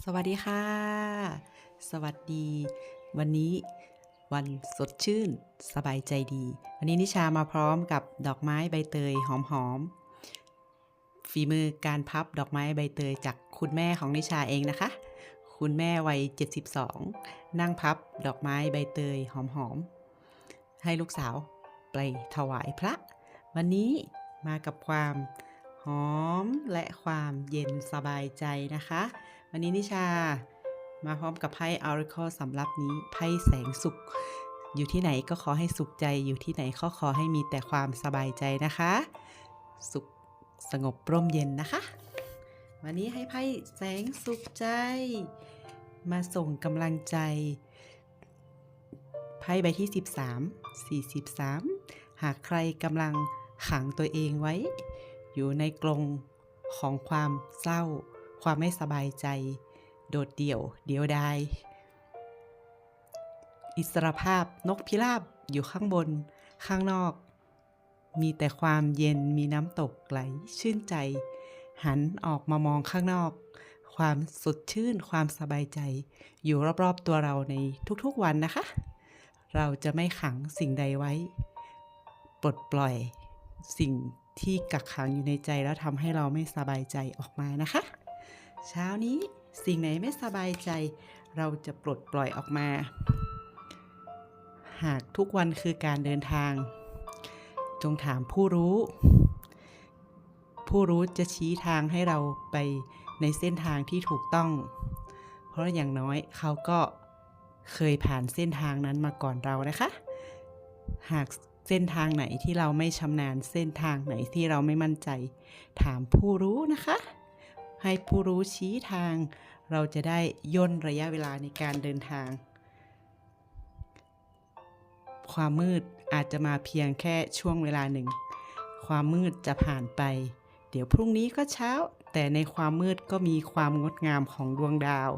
สวัสดีค่ะ สวัสดี วันนี้วันสดชื่น สบายใจดี วันนี้นิชามาพร้อมกับดอกไม้ใบเตยหอมๆฝีมือการพับดอกไม้ใบเตยจากคุณแม่ของนิชาเองนะคะ คุณแม่วัย 72 นั่งพับดอกไม้ใบเตยหอมๆ ให้ลูกสาวไปถวายพระ วันนี้มากับความหอมและความเย็นสบายใจนะคะ วันนี้นิชามาพร้อมกับไพ่ Oracle สำหรับนี้ไพ่แสงสุข อยู่ที่ไหนก็ขอให้สุขใจอยู่ที่ไหนก็ขอให้มีแต่ความสบายใจนะคะ สุขสงบร่มเย็นนะคะ วันนี้ให้ไพ่แสงสุขใจ มาส่งกำลังใจไพ่ใบที่ 13 43 หากใครกำลังขังตัวเองไว้ อยู่ในกรงของความเศร้า ความไม่สบายใจ โดดเดี่ยว เดียวดายอิสรภาพนกพิราบอยู่ข้างบน ข้างนอก มีแต่ความเย็นมีน้ำตกไหลชื่นใจ หันออกมามองข้างนอก ความสดชื่นความสบายใจ อยู่รอบๆตัวเราในทุกๆวันนะคะ เราจะไม่ขังสิ่งใดไว้ ปลดปล่อยสิ่งที่กักขังอยู่ในใจแล้วทำให้เราไม่สบายใจออกมานะคะ เช้านี้สิ่งไหนไม่สบายใจ เราจะปลดปล่อยออกมา หากทุกวันคือการเดินทาง จงถามผู้รู้ ผู้รู้จะชี้ทางให้เราไปในเส้นทางที่ถูกต้อง เพราะอย่างน้อยเขาก็เคยผ่านเส้นทางนั้นมาก่อนเรานะคะ หากเส้นทางไหนที่เราไม่ชำนาญเส้นทางไหนที่เราไม่มั่นใจ ถามผู้รู้นะคะ ให้ผู้รู้ชี้ทาง เราจะได้ย่นระยะเวลาในการเดินทาง ความมืดอาจจะมาเพียงแค่ช่วงเวลาหนึ่ง ความมืดจะผ่านไป เดี๋ยวพรุ่งนี้ก็เช้า แต่ในความมืดก็มีความงดงามของดวงดาว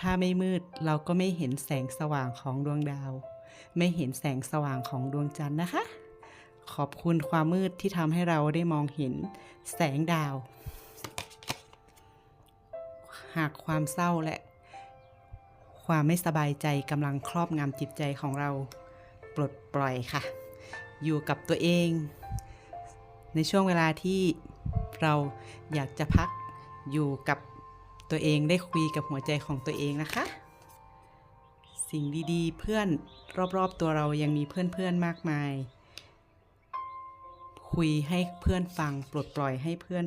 ถ้าไม่มืดเราก็ไม่เห็นแสงสว่างของดวงดาว ไม่เห็นแสงสว่างของดวงจันทร์นะคะ ขอบคุณความมืดที่ทำให้เราได้มองเห็นแสงดาว หากความเศร้าและ ความไม่สบายใจกำลังครอบงำจิตใจของเรา ปลดปล่อยค่ะ อยู่กับตัวเอง ในช่วงเวลาที่เราอยากจะพักอยู่กับตัวเองได้คุยกับหัวใจของตัวเองนะคะ สิ่งดีๆ เพื่อนรอบๆตัวเรายังมีเพื่อนๆมากมาย คุยให้เพื่อนฟังปลดปล่อยให้เพื่อน